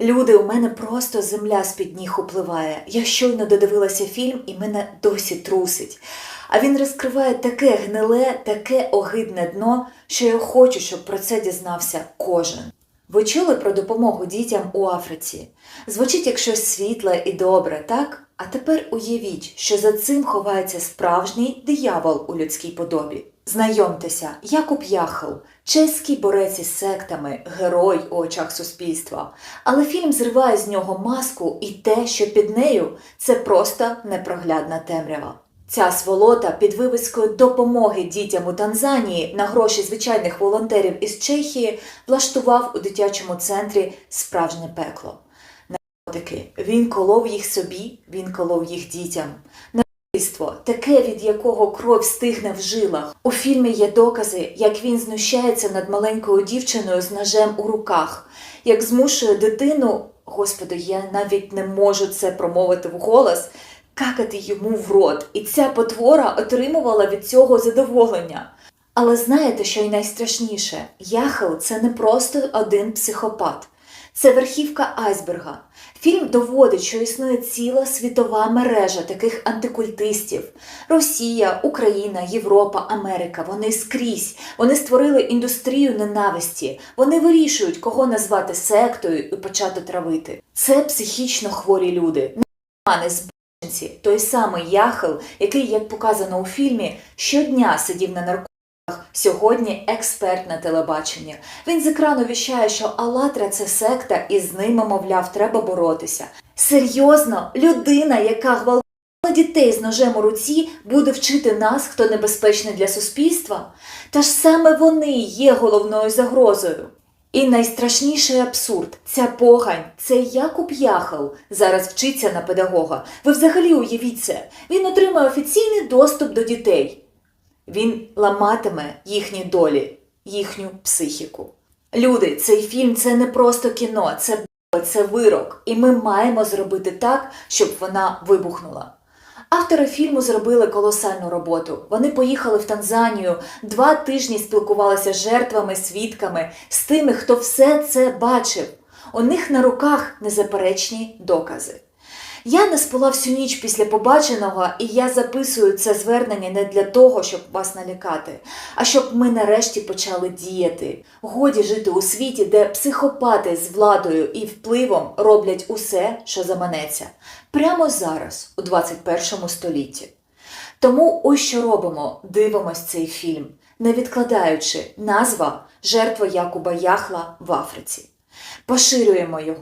Люди, у мене просто земля з-під ніг упливає. Я щойно додивилася фільм і мене досі трусить. А він розкриває таке гниле, таке огидне дно, що я хочу, щоб про це дізнався кожен. Ви чули про допомогу дітям у Африці? Звучить як щось світле і добре, так? А тепер уявіть, що за цим ховається справжній диявол у людській подобі. Знайомтеся, Якуб Яхел, чеський борець із сектами, герой у очах суспільства. Але фільм зриває з нього маску і те, що під нею це просто непроглядна темрява. Ця сволота під вивіскою допомоги дітям у Танзанії на гроші звичайних волонтерів із Чехії влаштував у дитячому центрі справжнє пекло. Наркотики. Він колов їх собі, він колов їх дітям. Насильство, таке, від якого кров стигне в жилах. У фільмі є докази, як він знущається над маленькою дівчиною з ножем у руках, як змушує дитину, господи, я навіть не можу це промовити вголос, какати йому в рот. І ця потвора отримувала від цього задоволення. Але знаєте, що й найстрашніше? Яхел це не просто один психопат. Це верхівка айсберга. Фільм доводить, що існує ціла світова мережа таких антикультистів. Росія, Україна, Європа, Америка. Вони скрізь. Вони створили індустрію ненависті. Вони вирішують, кого назвати сектою і почати травити. Це психічно хворі люди. Не збочинці. Той самий Яхел, який, як показано у фільмі, щодня сидів на наркотиках. Сьогодні експерт на телебаченні. Він з екрану віщає, що Алатра це секта, і з ними, мовляв, треба боротися. Серйозно, людина, яка гвалтувала дітей з ножем у руці, буде вчити нас, хто небезпечний для суспільства? Та ж саме вони є головною загрозою. І найстрашніший абсурд ця погань, це Якуб Яхел зараз вчиться на педагога. Ви взагалі уявіть це. Він отримає офіційний доступ до дітей. Він ламатиме їхні долі, їхню психіку. Люди, цей фільм це не просто кіно, це це вирок, і ми маємо зробити так, щоб вона вибухнула. Автори фільму зробили колосальну роботу. Вони поїхали в Танзанію, два тижні спілкувалися з жертвами, свідками, з тими, хто все це бачив. У них на руках незаперечні докази. Я не спала всю ніч після побаченого, і я записую це звернення не для того, щоб вас налякати, а щоб ми нарешті почали діяти. Годі жити у світі, де психопати з владою і впливом роблять усе, що заманеться, прямо зараз, у 21 столітті. Тому ось що робимо: дивимось цей фільм, не відкладаючи назва жертва Якуба Яхла в Африці. Поширюємо його.